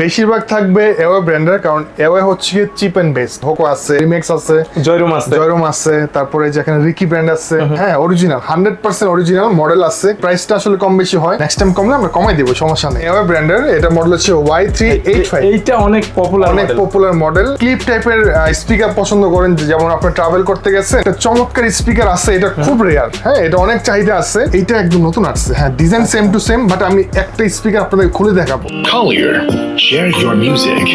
বেশিরভাগ থাকবে এওয়ে ব্র্যান্ডের কারণ এওয়ে হচ্ছে চিপ এন্ড বেস্ট হোকো আছে রিমেক্স আছে জয়রুম আছে। জয়রুম আছে তারপরে যেখানে রিকি ব্র্যান্ড আছে। হ্যাঁ original hundred percent original model আছে। প্রাইসটা আসলে কম বেশি হয়। নেক্সট টাইম কমলে আমরা কমাই দিব সমস্যা নেই। এওয়ে ব্র্যান্ডের এটা মডেল হচ্ছে ওয়াই থ্রি এইট ফাইভ এইটা অনেক পপুলার অনেক পপুলার মডেল ক্লিপ টাইপের স্পিকার পছন্দ করেন যেমন আপনি ট্রাভেল করতে গেছে একটা চমৎকার স্পিকার আছে এটা খুব রেয়ার হ্যাঁ এটা অনেক চাহিদা আছে। এইটা একদম নতুন আসছে। হ্যাঁ design same to same but আমি একটা স্পিকার আপনাদের খুলে দেখাবো। Share your music,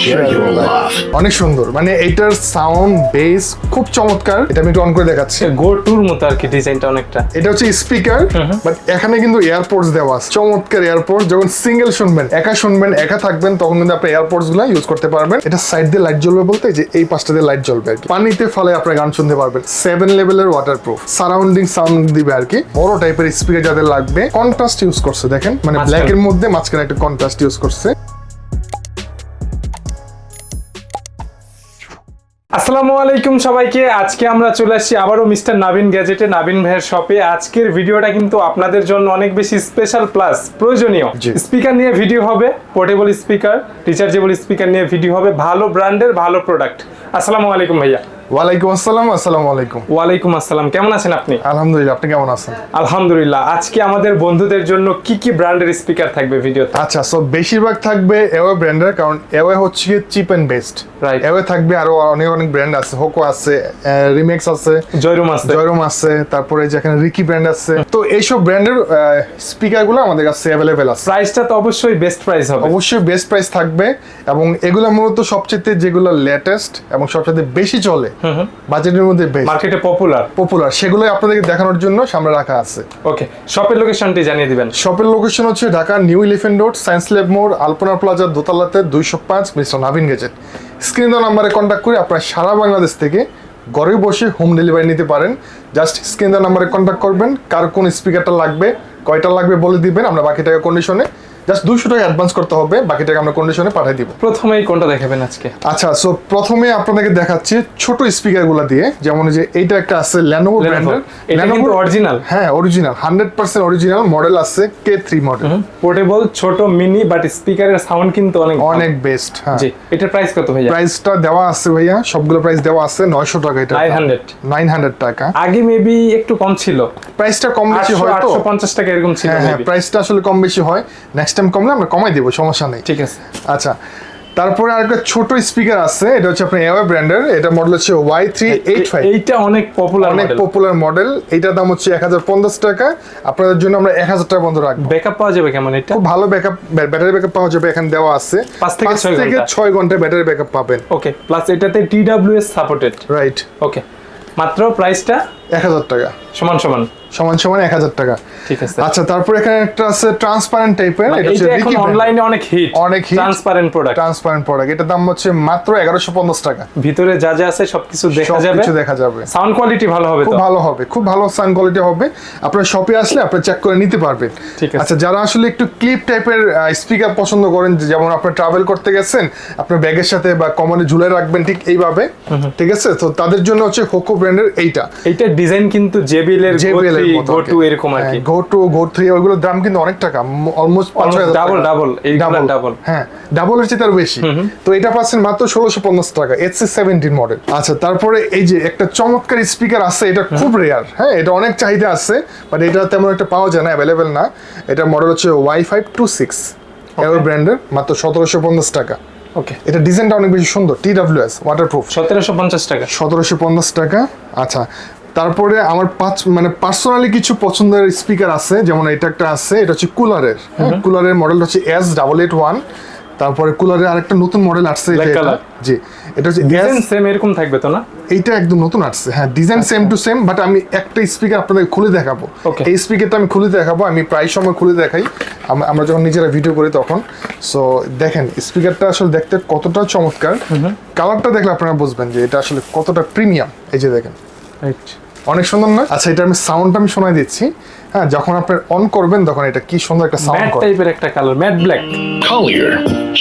share your love. অনেক সুন্দর। মানে এইটার সাউন্ড বেস খুব চমৎকার। এটা আমি একটু অন করে দেখাচ্ছি। গো টুর মতো আর কি ডিজাইনটা অনেকটা। এটা হচ্ছে স্পিকার বাট এখানে কিন্তু এয়ারপোর্টস দেওয়া আছে। চমৎকার এয়ারপোর্ট যখন সিঙ্গেল শুনবেন একা শুনবেন একা থাকবেন তখন কিন্তু আপনি এয়ারপোর্টসগুলো ইউজ করতে পারবেন। এটা সাইড দিয়ে লাইট জ্বলবে বলতে যে এই পাশটা দিয়ে লাইট জ্বলবে পানিতে ফলে আপনার গান শুনতে পারবেন। সেভেন লেভেলের ওয়াটার প্রুফ সারাউন্ডিং সাউন্ড দিবে আর কি। বড় টাইপের স্পিকার যাদের লাগবে কন্ট্রাস্ট ইউজ করছে দেখেন। মানে মাঝখানে। ব্ল্যাক এর মধ্যে মাঝখানে একটা কন্ট্রাস্ট ইউজ করছে। আসসালামু আলাইকুম সবাইকে। আজকে আমরা চলে আসছি আবারও মিস্টার নাবিন গ্যাজেটে নাবিন ভাইয়ের শপে। আজকের ভিডিওটা কিন্তু আপনাদের জন্য অনেক বেশি স্পেশাল প্লাস প্রয়োজনীয়। স্পিকার নিয়ে ভিডিও হবে পোর্টেবল স্পিকার রিচার্জেবল স্পিকার নিয়ে ভিডিও হবে ভালো ব্র্যান্ডের ভালো প্রোডাক্ট আসসালামু আলাইকুম ভাইয়া। ওয়ালাইকুম আসসালাম আসসালামু আলাইকুম। ওয়ালাইকুম আসসালাম কেমন আছেন আপনি? আলহামদুলিল্লাহ আপনি কেমন আছেন? আলহামদুলিল্লাহ আজকে আমাদের বন্ধুদের জন্য কি কি ব্র্যান্ডের স্পিকার থাকবে ভিডিওতে? আচ্ছা সো বেশিরভাগ থাকবে এওয়ে ব্র্যান্ডের কারণ এওয়ে হচ্ছে cheap and best Right. Awei থাকবে আরও অনেক অনেক ব্র্যান্ড আছে হোকো আছে রিমেক্স আছে জয়রুম আছে। জয়রম আছে তারপরে যেখানে রিকি ব্র্যান্ড আছে। তো এইসব ব্র্যান্ডের স্পিকারগুলো আমাদের কাছে অ্যাভেলেবেল আছে। প্রাইসটা তো অবশ্যই বেস্ট প্রাইস হবে। অবশ্যই বেস্ট প্রাইস থাকবে এবং এগুলো মূলত সবচেয়ে যেগুলো লেটেস্ট এবং সবচেয়ে বেশি চলে বাজেটের মধ্যে বেস্ট মার্কেটে পপুলার পপুলার সেগুলোই আপনাদেরকে দেখানোর জন্য সামনে রাখা আছে। ওকে শপের লোকেশনটি জানিয়ে দিবেন। শপের লোকেশন হচ্ছে Dhaka new elephant road science lab মোড় আলপনা প্লাজা দোতলাতে দুইশো পাঁচ মিস্টার নাভিন গেজেট। স্ক্রিন নাম্বারে কন্ট্যাক্ট করে আপনারা সারা বাংলাদেশ থেকে ঘরে বসে হোম ডেলিভারি নিতে পারেন। জাস্ট স্ক্রিন নাম্বারে কন্ট্যাক্ট করবেন। কার কোন স্পিকারটা লাগবে কয়টা লাগবে বলে দিবেন। আমরা বাকি টাকা কন্ডিশনে জাস্ট দুশো টাকা অ্যাডভান্স করতে হবে বাকি টাকা আমরা কন্ডিশনে পাঠিয়ে দিব। প্রথমেই কোনটা দেখাবেন আজকে? আচ্ছা সো প্রথমে আপনাদেরকে দেখাচ্ছি ছোট স্পিকারগুলো দিয়ে যেমন যে এইটা একটা আছে ল্যানোভো ব্র্যান্ডের এটা অরিজিনাল হ্যাঁ original hundred percent original model আছে কে থ্রি মডেল পোর্টেবল ছোট মিনি বাট স্পিকারের সাউন্ড কিন্তু অনেক অনেক বেস্ট হ্যাঁ। জি এটার প্রাইস কত ভাইয়া? প্রাইসটা দেওয়া আছে ভাইয়া সবগুলো প্রাইস দেওয়া আছে নয়শো টাকা এটা 900 নাইন হান্ড্রেড টাকা। আগে মেবি একটু কম ছিল। প্রাইসটা কম বেশি হয় তো। পঞ্চাশ টাকা এরকম ছিল হ্যাঁ হ্যাঁ প্রাইসটা আসলে কম বেশি হয়। নেক্সট টাইম কমলে আমরা কমাই দেবো সমস্যা নেই। ঠিক আছে। আচ্ছা তারপরে আরেকটা ছোট স্পিকার আছে এটা হচ্ছে আপনার এওয়ে ব্র্যান্ডের এটা মডেল হচ্ছে ওয়াই থ্রি এইট ফাইভ এইটা অনেক পপুলার অনেক পপুলার মডেল এটার দাম হচ্ছে এক হাজার পঞ্চাশ টাকা আপনাদের জন্য আমরা এক হাজার টাকা বন্ধ রাখব। ব্যাকআপ পাওয়া যাবে কেমন এটা? খুব ভালো ব্যাকআপ ব্যাটারি ব্যাকআপ পাওয়া যাবে এখানে দেওয়া আছে। পাঁচ থেকে ছয় ঘণ্টা। ব্যাটারি ব্যাকআপ পাবেন। ওকে প্লাস এটাতে টিডব্লিউএস সাপোর্টেড রাইট ওকে মাত্র প্রাইসটা এক হাজার টাকা। সমান সমান। সমান সমান এক হাজার টাকা। ঠিক আছে। আচ্ছা তারপর এখানে একটা আছে ট্রান্সপারেন্ট টাইপের এটা হচ্ছে এখন অনলাইনে অনেক হিট অনেক hit। Transparent product transparent product এটার দাম হচ্ছে মাত্র এগারোশো পঞ্চাশ টাকা। ভিতরে যা যা আছে সবকিছু দেখা যাবে। কিছু দেখা যাবে। সাউন্ড কোয়ালিটি ভালো হবে খুব ভালো হবে খুব ভালো সাউন্ড কোয়ালিটি হবে। আপনার শপে আসলে আপনি চেক করে নিতে পারবেন। ঠিক আছে। আচ্ছা যারা আসলে একটু ক্লিপ টাইপের স্পিকার পছন্দ করেন যেমন আপনি ট্রাভেল করতে গেছেন আপনার ব্যাগের সাথে বা কমনে ঝুলে রাখবেন ঠিক এইভাবে ঠিক আছে? তো তাদের জন্য হচ্ছে হোকো ব্র্যান্ডের এইটা। এইটা ডিজাইন কিন্তু জেবিএল এর JBL এর গো টু এরকম আর কি। গো টু গো থ্রি ওইগুলোর দাম কিন্তু অনেক টাকা। অলমোস্ট পাঁচ হাজার ডাবল ডাবল ডাবল ডাবল হ্যাঁ ডাবলের চেয়ে তার বেশি। তো এটা পাচ্ছেন মাত্র ষোলোশো পঞ্চাশ টাকা এইচ সি সেভেন্টিন মডেল আচ্ছা তারপরে এই যে একটা চমৎকার স্পিকার আছে এটা খুব রেয়ার হ্যাঁ এটা অনেক চাহিদা আছে বাট এটা তেমন একটা পাওয়া যায় না অ্যাভেলেবেল না। এটা মডেল হচ্ছে ওয়াই ফাইভ টু সিক্স ব্র্যান্ডের মাত্র সতেরোশো পঞ্চাশ টাকা। ওকে এটা ডিজাইনটা অনেক বেশি সুন্দর টি ডাব্লিউ এস ওয়াটারপ্রুফ সতেরোশো পঞ্চাশ টাকা। সতেরোশো পঞ্চাশ টাকা আচ্ছা। তারপরে আমার পাঁচ মানে পার্সোনালি কিছু পছন্দের স্পিকার আছে যেমন এটা একটা আছে এটা হচ্ছে কুলারের। কুলারের মডেলটা হচ্ছে এস ডাবল এইট ওয়ান তারপরে কুলারের আরেকটা নতুন মডেল আসছে জি। এটা হচ্ছে ডিজাইন সেম এরকম থাকবে তো না? এইটা একদম নতুন আসছে। হ্যাঁ design same to same but আমি একটা স্পিকার আপনাদের খুলে দেখাবো. এই স্পিকারটা আমি খুলে দেখাবো আমি প্রায় সময় খুলে দেখাই। আমরা যখন নিজেরা ভিডিও করি তখন। সো দেখেন স্পিকারটা আসলে দেখতে কতটা চমৎকার। কালারটা দেখলে আপনারা বুঝবেন যে এটা আসলে কতটা প্রিমিয়াম এই যে দেখেন। রাইট অনেক সুন্দর না? আচ্ছা এটা আমি সাউন্ডটা আমি শোনাই দিচ্ছি। হ্যাঁ যখন আপনি অন করবেন তখন এটা কি সুন্দর একটা সাউন্ড ম্যাট করে। টাইপের একটা colour matte black Collier,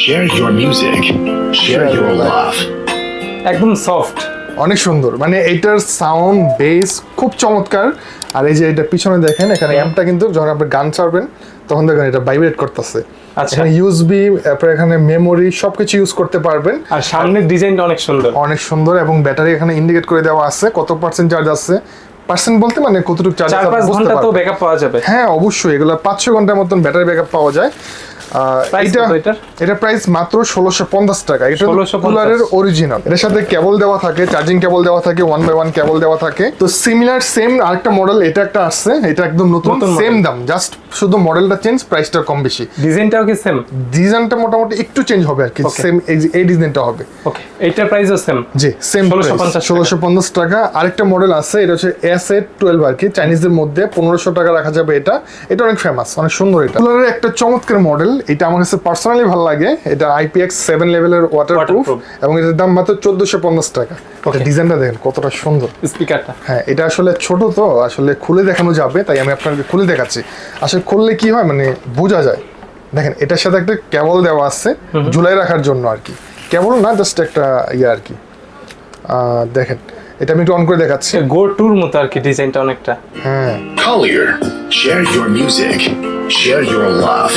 share your music share your love একদম সফট অনেক সুন্দর। মানে এটার সাউন্ড বেস খুব চমৎকার। আর এই যে এটা পিছনে দেখেন এখানে অ্যাম্পটা কিন্তু যখন আপনি গান ছাড়বেন তখন দেখেন এটা ভাইব্রেট করতেছে। আচ্ছা। ইউএসবি তারপরে এখানে মেমোরি সবকিছু ইউজ করতে পারবেন। আর সামনের ডিজাইনটা অনেক সুন্দর। অনেক সুন্দর এবং ব্যাটারি এখানে ইন্ডিকেট করে দেওয়া আছে কত পার্সেন্ট চার্জ আছে। পার্সেন্ট বলতে মানে কতটুকু চার্জ আছে বুঝতে ঘণ্টা তো ব্যাকআপ পাওয়া যাবে। হ্যাঁ অবশ্যই এগুলো পাঁচ ছ ঘণ্টার মতন ব্যাটারি ব্যাকআপ পাওয়া যায়। এটা এটার? এটা প্রাইস মাত্র ষোলোশো পঞ্চাশ টাকা। এটা 1650 কুলারের অরিজিনাল এটার সাথে কেবল দেওয়া থাকে চার্জিং কেবল দেওয়া থাকে ওয়ান বাই ওয়ান কেবল দেওয়া থাকে। তো সিমিলার সেম আরেকটা মডেল এটা একটা আসছে এটা একদম নতুন সেম দাম জাস্ট শুধু মডেলটা চেঞ্জ প্রাইসটা কম বেশি। ডিজাইনটাও কি সেম ডিজাইনটা মোটামুটি একটু চেঞ্জ হবে আর কি সেম এই ডিজাইনটা হবে। ওকে এইটার প্রাইসও সেম জি সেম 1650 টাকা। ষোলোশো পঞ্চাশ টাকা। আরেকটা মডেল আছে এটা হচ্ছে এস এ টুয়েলভ আর কি চাইনিজদের মধ্যে। পনেরোশো টাকা রাখা যাবে এটা। এটা অনেক ফেমাস অনেক সুন্দর এটা। কুলারের একটা চমৎকার মডেল এটা আমার কাছে পার্সোনালি ভালো লাগে। এটা আইপিএক্স সেভেন লেভেলের ওয়াটার প্রুফ এবং এটার দাম মাত্র চোদ্দশো পঞ্চাশ টাকা. ডিজাইনটা দেখেন কতটা সুন্দর। স্পিকারটা হ্যাঁ এটা আসলে ছোট তো আসলে খুলে দেখানো যাবে তাই আমি আপনাকে খুলে দেখাচ্ছি। আসলে খুললে কি হয় মানে বোঝা যায়। দেখেন এটার সাথে একটা কেবল দেওয়া আছে ঝুলাই রাখার জন্য আর কি। কেবল না জাস্ট একটা ইয়ে আর কি। দেখেন এটা আমি একটু অন করে দেখাচ্ছি। গো টুর মতো আর কি ডিজাইনটা অনেকটা। হ্যাঁ। Collier. Share your music. Share your love.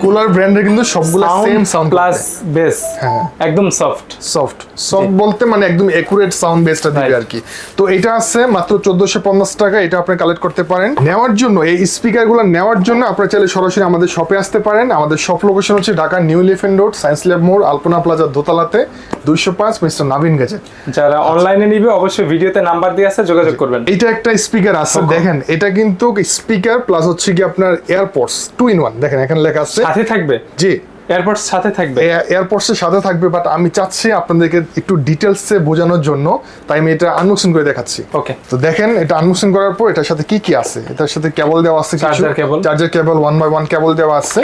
কুলার ব্র্যান্ডের কিন্তু সবগুলো সেম সাউন্ড প্লাস বেস হ্যাঁ। একদম সফট সফট সফট বলতে মানে একদম একুরেট সাউন্ড বেসটা দিবে আর কি তো এটা আছে মাত্র চোদ্দশো পঞ্চাশ টাকা এটা আপনি কালেক্ট করতে পারেন। নেওয়ার জন্য এই স্পিকারগুলো নেওয়ার জন্য আপনারা চাইলে সরাসরি আমাদের শপে আসতে পারেন। আমাদের শপ লোকেশন হচ্ছে Dhaka New Elephant Road Science Lab মোড় আলপনা প্লাজা দোতলাতে দুইশো পাঁচ মিস্টার নাভিন গেজেট। যারা অনলাইনে নিবে অবশ্যই ভিডিওতে নাম্বার দিয়ে আছে যোগাযোগ করবেন। এটা একটা স্পিকার আছে দেখেন এটা কিন্তু স্পিকার প্লাস হচ্ছে কি আপনার এয়ারপোর্টস টু ইন ওয়ান দেখেন এখানে লেখা আছে। সাথে থাকবে? জি। এয়ারপোর্ট সাথে থাকবে? এয়ারপোর্টসের সাথে থাকবে বাট আমি চাচ্ছি আপনাদেরকে একটু ডিটেলসে বোঝানোর জন্য তাই আমি এটা আনবক্সিং করে দেখাচ্ছি। ওকে তো দেখেন এটা আনবক্সিং করার পর এটার সাথে কি কি আছে? এটার সাথে কেবল দেওয়া আছে Charger cable। Charger cable one by one cable দেওয়া আছে।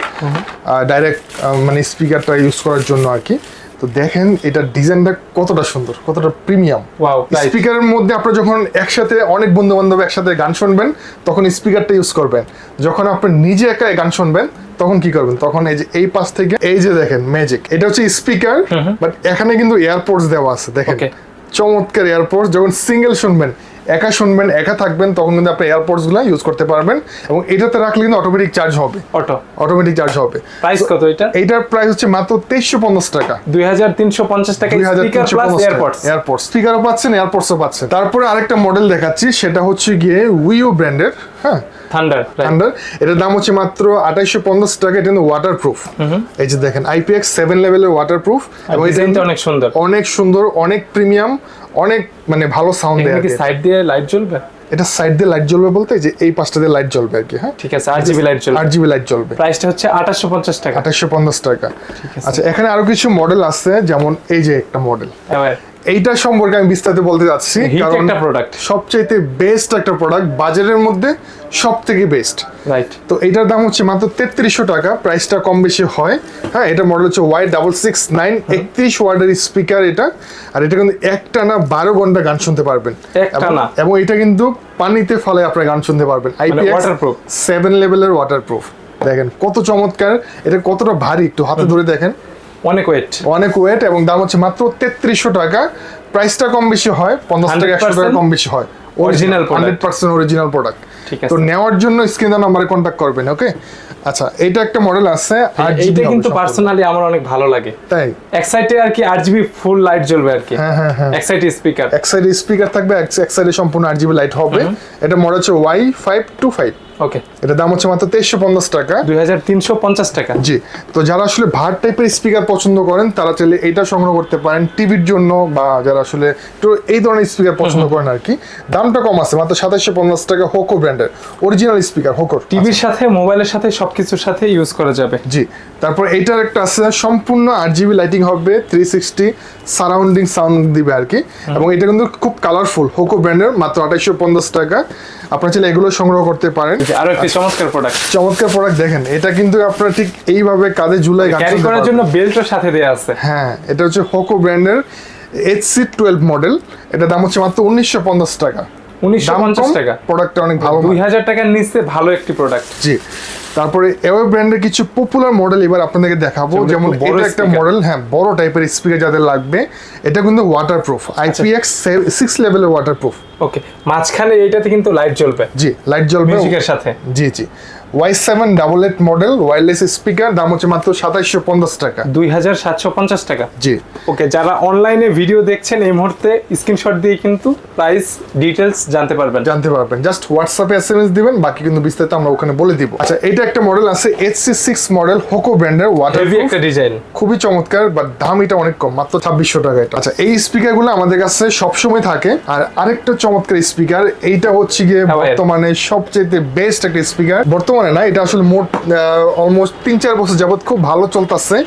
ডাইরেক্ট মানে স্পিকারটা ইউজ করার জন্য আর কি। তো দেখেন এটার ডিজাইনটা কতটা সুন্দর কতটা প্রিমিয়াম. স্পিকারের মধ্যে আপনারা যখন একসাথে অনেক বন্ধু বান্ধব একসাথে গান শুনবেন তখন স্পিকারটা ইউজ করবেন। যখন আপনি নিজে একা গান শুনবেন তখন কি করবেন? তখন এই যে এই পাশ থেকে এই যে দেখেন ম্যাজিক এটা হচ্ছে স্পিকার বাট এখানে কিন্তু এয়ারপোর্টস দেওয়া আছে দেখেন। চমৎকার এয়ারপোর্টস যখন সিঙ্গেল শুনবেন একা শুনবেন একা থাকবেন তখন কিন্তু আপনি এয়ারপোর্টসগুলো ইউজ করতে পারবেন এবং এটাতে রাখলে কিন্তু অটোমেটিক চার্জ হবে। অটো অটোমেটিক চার্জ হবে। প্রাইস কত এটা? এইটার প্রাইস হচ্ছে মাত্র তেইশশো পঞ্চাশ টাকা। দুই হাজার তিনশো পঞ্চাশ টাকা। স্পিকার প্লাস এয়ারপোর্টস এয়ারপোর্টস স্পিকারও পাচ্ছেন এয়ারপোর্টসও পাচ্ছেন। তারপরে আরেকটা মডেল দেখাচ্ছি সেটা হচ্ছে গিয়ে উইও ব্র্যান্ডের হ্যাঁ? থান্ডার থান্ডার এটার দাম হচ্ছে মাত্র আঠাইশো পঞ্চাশ টাকা এটা ওয়াটার প্রুফ এই যে দেখেন আইপিএক্স সেভেন লেভেলের ওয়াটার প্রুফ এবং অনেক সুন্দর। অনেক সুন্দর অনেক প্রিমিয়াম অনেক মানে ভালো সাউন্ড দেয় আর কি কি। সাইড দিয়ে লাইট জ্বলবে? এটা সাইড দিয়ে লাইট জ্বলবে বলতে যে এই পাশটা দিয়ে লাইট জ্বলবে আর কি হ্যাঁ? ঠিক আছে আট জিবি লাইট জ্বলবে। আট জিবি লাইট জ্বলবে। প্রাইসটা হচ্ছে আঠাশশো পঞ্চাশ টাকা। আঠাশশো পঞ্চাশ টাকা। আচ্ছা এখানে আরও কিছু মডেল আছে যেমন এই যে একটা মডেল এইটা সম্পর্কে আমি বিস্তারিত বলতে যাচ্ছি কারণ একটা product। সবচাইতে বেস্ট একটা প্রোডাক্ট বাজারের মধ্যে সব থেকে বেস্ট রাইট তো এইটার দাম হচ্ছে মাত্র তেত্রিশশো টাকা প্রাইসটা কম বেশি হয়। হ্যাঁ এটা মডেল হচ্ছে ওয়াই ডাবল সিক্স নাইন একত্রিশ ওয়ার্ডের স্পিকার এটা। আর এটা কিন্তু একটা না বারো ঘণ্টা গান শুনতে পারবেন? এবং- এবং এটা কিন্তু পানিতে ফলে আপনার গান শুনতে পারবেন। waterproof? সেভেন লেভেলের ওয়াটার প্রুফ দেখেন কত চমৎকার। এটা কতটা ভারী একটু হাতে ধরে দেখেন। অনেক ওয়েট অনেক ওয়েট এবং দাম হচ্ছে মাত্র তেত্রিশশো টাকা। প্রাইসটা কম বেশি হয় পঞ্চাশ টাকা একশো টাকা কম বেশি হয়। Product। Hundred percent original product তো নেওয়ার জন্য স্ক্রিন নাম্বারে কন্ট্যাক্ট করবেন ওকে আচ্ছা এইটা একটা মডেল আছে আর এইটা কিন্তু পার্সোনালি আমার অনেক ভালো লাগে। তাই? এক সাইডে আর কি আট জিবি ফুল লাইট জ্বলবে আর কি। হ্যাঁ, হ্যাঁ, হ্যাঁ। এক সাইডে স্পিকার এক সাইডে স্পিকার থাকবে এক এক সাইডে সম্পূর্ণ আট জিবি লাইট হবে এটা মডেল হচ্ছে Y five two five okay এটা দাম হচ্ছে মাত্র তেইশশো পঞ্চাশ টাকা। দুই হাজার তিনশো পঞ্চাশ টাকা। জি তো যারা আসলে ভার টাইপের স্পিকার পছন্দ করেন তারা চাইলে এটা সংগ্রহ করতে পারেন টিভির জন্য বা যারা আসলে একটু এই ধরনের স্পিকার পছন্দ করেন আর কি দামটা কম আছে মাত্র সাতাশশো পঞ্চাশ টাকা হোকো ব্র্যান্ডের অরিজিনাল স্পিকার হোকোর টিভির সাথে মোবাইলের সাথে সবকিছুর সাথে ইউজ করা যাবে। জি তারপর এইটার একটা আছে সম্পূর্ণ আট জিবি লাইটিং হবে থ্রি সিক্সটি সারাউন্ডিং সাউন্ড দিবে আর কি এবং এটা কিন্তু খুব কালারফুল হোকো ব্র্যান্ডের মাত্র আঠাইশশো পঞ্চাশ টাকা। আপনারা চাইলে এগুলো সংগ্রহ করতে পারেন। আরও একটি চমৎকার প্রোডাক্ট চমৎকার প্রোডাক্ট দেখেন এটা কিন্তু আপনারা ঠিক এইভাবে কাঁধে ঝুলাই ক্যারি করার জন্য বেল্টও সাথে দেওয়া আছে। হ্যাঁ এটা হচ্ছে হোকো ব্র্যান্ডের এইচ সি টুয়েলভ মডেল এটা দাম হচ্ছে মাত্র উনিশশো পঞ্চাশ টাকা। উনিশশো পঞ্চাশ টাকা। প্রোডাক্টটা অনেক ভালো দুই হাজার টাকার নিচে ভালো একটি প্রোডাক্ট জি। তারপরে এওয়ে ব্র্যান্ডের কিছু পপুলার মডেল এবার আপনাদেরকে দেখাবো। যেমন এটা একটা মডেল হ্যাঁ বড় টাইপের স্পিকার যাদের লাগবে। এটা কিন্তু ওয়াটার প্রুফ আইপিএক্স সিক্স লেভেলের ওয়াটার প্রুফ ওকে মাঝখানে এইটাতে কিন্তু লাইট জ্বলবে। জি লাইট জ্বলবে। মিউজিকের সাথে। G G. Y seven double eight model speaker দাম হচ্ছে মাত্র সাতাইশশো পঞ্চাশ টাকা। দুই হাজার সাতশো পঞ্চাশ টাকা। জি। ওকে যারা অনলাইনে ভিডিও দেখছেন এই মুহূর্তে স্ক্রিনশট দিয়ে কিন্তু প্রাইস ডিটেলস জানতে পারবেন। জানতে পারবেন। জাস্ট হোয়াটসঅ্যাপে এস এম এস দিবেন বাকি কিন্তু বিস্তারিত আমরা ওখানে বলে দিব। আচ্ছা এটা একটা মডেল আছে H C six model Hoco ব্র্যান্ডের ওয়াটার একটা ডিজাইন খুবই চমৎকার বাট দাম এটা অনেক কম মাত্র ছাব্বিশশো টাকা এটা। আচ্ছা এই স্পিকারগুলো আমাদের কাছে সবসময় থাকে। আর আরেকটা চমৎকার স্পিকার এইটা হচ্ছে গিয়ে হ্যাঁ বর্তমানে সবচেয়ে বেস্ট একটা স্পিকার বর্তমানে না এটা আসলে মোট অলমোস্ট তিন চার বছর যাবত খুব ভালো চলতেছে।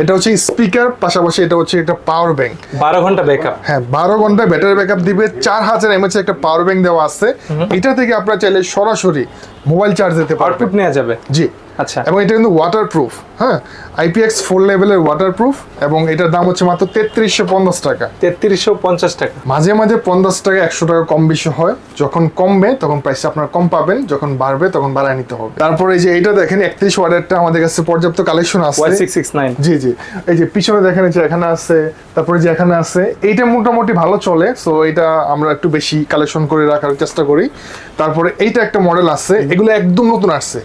এটা হচ্ছে স্পিকার পাশাপাশি এটা হচ্ছে একটা পাওয়ার ব্যাংক বারো ঘণ্টা ব্যাকআপ হ্যাঁ বারো ঘণ্টা ব্যাটারি ব্যাকআপ দিবে। চার হাজার এমএচ একটা পাওয়ার ব্যাংক দেওয়া আছে। এটা থেকে আপনারা চাইলে সরাসরি মোবাইল চার্জ দিতে পারবেন আউটপুট নেওয়া যাবে। জি। আচ্ছা। এবং এটা কিন্তু ওয়াটার প্রুফ হ্যাঁ? আইপিএক্স ফোর লেভেলের ওয়াটার প্রুফ এবং এটার দাম হচ্ছে মাত্র তেত্রিশশো পঞ্চাশ টাকা। তেত্রিশশো পঞ্চাশ টাকা। মাঝে মাঝে পঞ্চাশ টাকা একশো টাকা কম বেশি হয়। যখন কমবে তখন প্রাইসটা আপনার কম পাবেন। যখন বাড়বে তখন বাড়ায় নিতে হবে। তারপরে এই যে এটা দেখেন একত্রিশ ওয়াটারটা আমাদের কাছে পর্যাপ্ত কালেকশন আছে। Six six nine G G. এই যে পিছনে দেখেন যে এখানে আছে তারপরে যে এখানে আছে এইটা মোটামুটি ভালো চলে। সো এটা আমরা একটু বেশি কালেকশন করে রাখার চেষ্টা করি। তারপরে এইটা একটা মডেল আছে এগুলো একদম নতুন আসছে।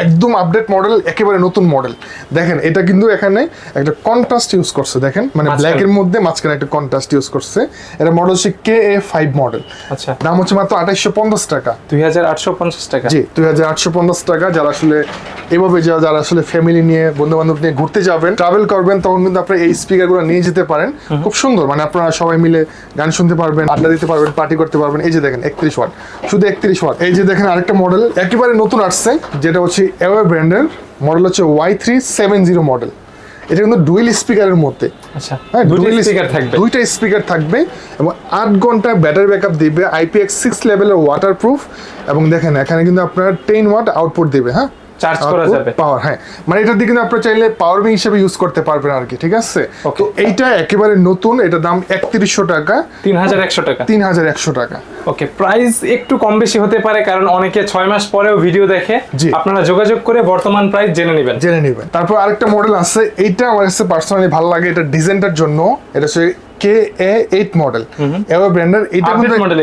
একদম আপডেট মডেল একেবারে নতুন মডেল দেখেন এটা কিন্তু এখানে একটা কন্ট্রাস্ট ইউজ করছে দেখেন। মানে ব্ল্যাক এর মধ্যে মাঝখানে একটা কন্ট্রাস্ট ইউজ করছে। এটা মডেল হচ্ছে কে এ ফাইভ মডেল আচ্ছা। দাম হচ্ছে মাত্র আঠাইশশো পঞ্চাশ টাকা। দুই হাজার আটশো পঞ্চাশ টাকা। জি দুই হাজার আটশো পঞ্চাশ টাকা। যারা আসলে এইভাবে যা- যারা আসলে ফ্যামিলি নিয়ে বন্ধু বান্ধব নিয়ে ঘুরতে যাবেন ট্রাভেল করবেন তখন কিন্তু আপনারা এই স্পিকারগুলো নিয়ে যেতে পারেন। খুব সুন্দর। মানে আপনারা সবাই মিলে গান শুনতে পারবেন আড্ডা দিতে পারবেন পার্টি করতে পারবেন। এই যে দেখেন একত্রিশ ওয়াট শুধু একত্রিশ ওয়াট এই যে দেখেন আরেকটা মডেল একেবারে নতুন আসছে। যেটা হচ্ছে এওয়ার ব্র্যান্ডের মডেল হচ্ছে Y three seven zero model এটা কিন্তু ডুয়েল স্পিকারের মধ্যে। আচ্ছা। হ্যাঁ ডুয়েল স্পিকার থাকবে। দুইটা স্পিকার থাকবে এবং আট ঘণ্টা ব্যাটারি ব্যাকআপ দিবে আইপিএক্স সিক্স লেভেলের ওয়াটার প্রুফ এবং দেখেন এখানে কিন্তু আপনার টেন ওয়াট আউটপুট দিবে হ্যাঁ? Charge করা যাবে। পাওয়ার হ্যাঁ। মানে এটা দিয়ে কিন্তু আপনারা চাইলে পাওয়ার ব্যাংক হিসেবে ইউজ করতে পারবেন আর কি ঠিক আছে? Okay. তো এইটা একেবারে নতুন এটা দাম একত্রিশশো টাকা। তিন হাজার একশো টাকা। তিন হাজার একশো টাকা। ওকে প্রাইস একটু কম বেশি হতে পারে কারণ অনেকে ছয় মাস পরেও ভিডিও দেখে। আপনারা যোগাযোগ করে বর্তমান প্রাইস জেনে নেবেন। জেনে নেবেন। তারপর আরেকটা মডেল আছে এইটা আমার কাছে পার্সোনালি ভালো লাগে এটা ডিজাইনটার জন্য। এটা কে এ এইট মডেল এভার ব্র্যান্ডের এটা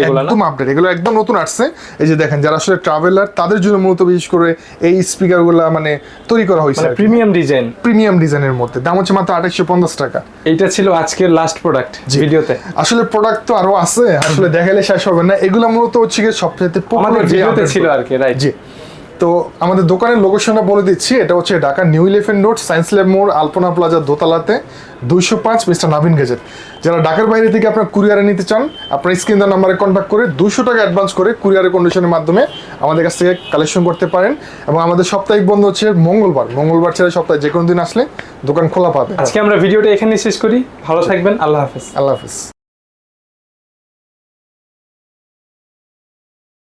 এগুলো না? একদম আপডেট এগুলো একদম নতুন আসছে। এই যে দেখেন যারা আসলে ট্রাভেলার তাদের জন্য মূলত বিশেষ করে এই মানে তৈরি করা হয়েছে প্রিমিয়াম ডিজাইন প্রিমিয়াম ডিজাইনের মধ্যে। দাম হচ্ছে মাত্র আঠাইশশো পঞ্চাশ টাকা। এইটা ছিল আজকের লাস্ট প্রোডাক্ট ভিডিওতে। আসলে প্রোডাক্ট তো আরও আছে আসলে দেখাইলে শেষ হবে না। এগুলো মূলত হচ্ছে সবচেয়ে পপুলার ছিল আর কি রাইট জি। তো আমাদের দোকানের লোকেশনটা বলে দিচ্ছি। এটা হচ্ছে Dhaka New Elephant Road Science Lab মোড় আলপনা প্লাজা দোতলাতে দুইশো পাঁচ মিস্টার নাভিন গেজেট। যারা ঢাকার বাইরে থেকে আপনার কুরিয়ারে নিতে চান আপনার স্ক্রিন নাম্বারে কন্ট্যাক্ট করে দুশো টাকা অ্যাডভান্স করে কুরিয়ারের কন্ডিশনের মাধ্যমে আমাদের কাছ থেকে কালেকশন করতে পারেন। এবং আমাদের সাপ্তাহিক বন্ধ হচ্ছে মঙ্গলবার। মঙ্গলবার ছেড়ে সপ্তাহে যে কোনো দিন আসলে দোকান খোলা পাবে আজকে আমরা ভিডিওটা এখানে শেষ করি। ভালো থাকবেন। আল্লাহ হাফেজ। আল্লাহ হাফিজ।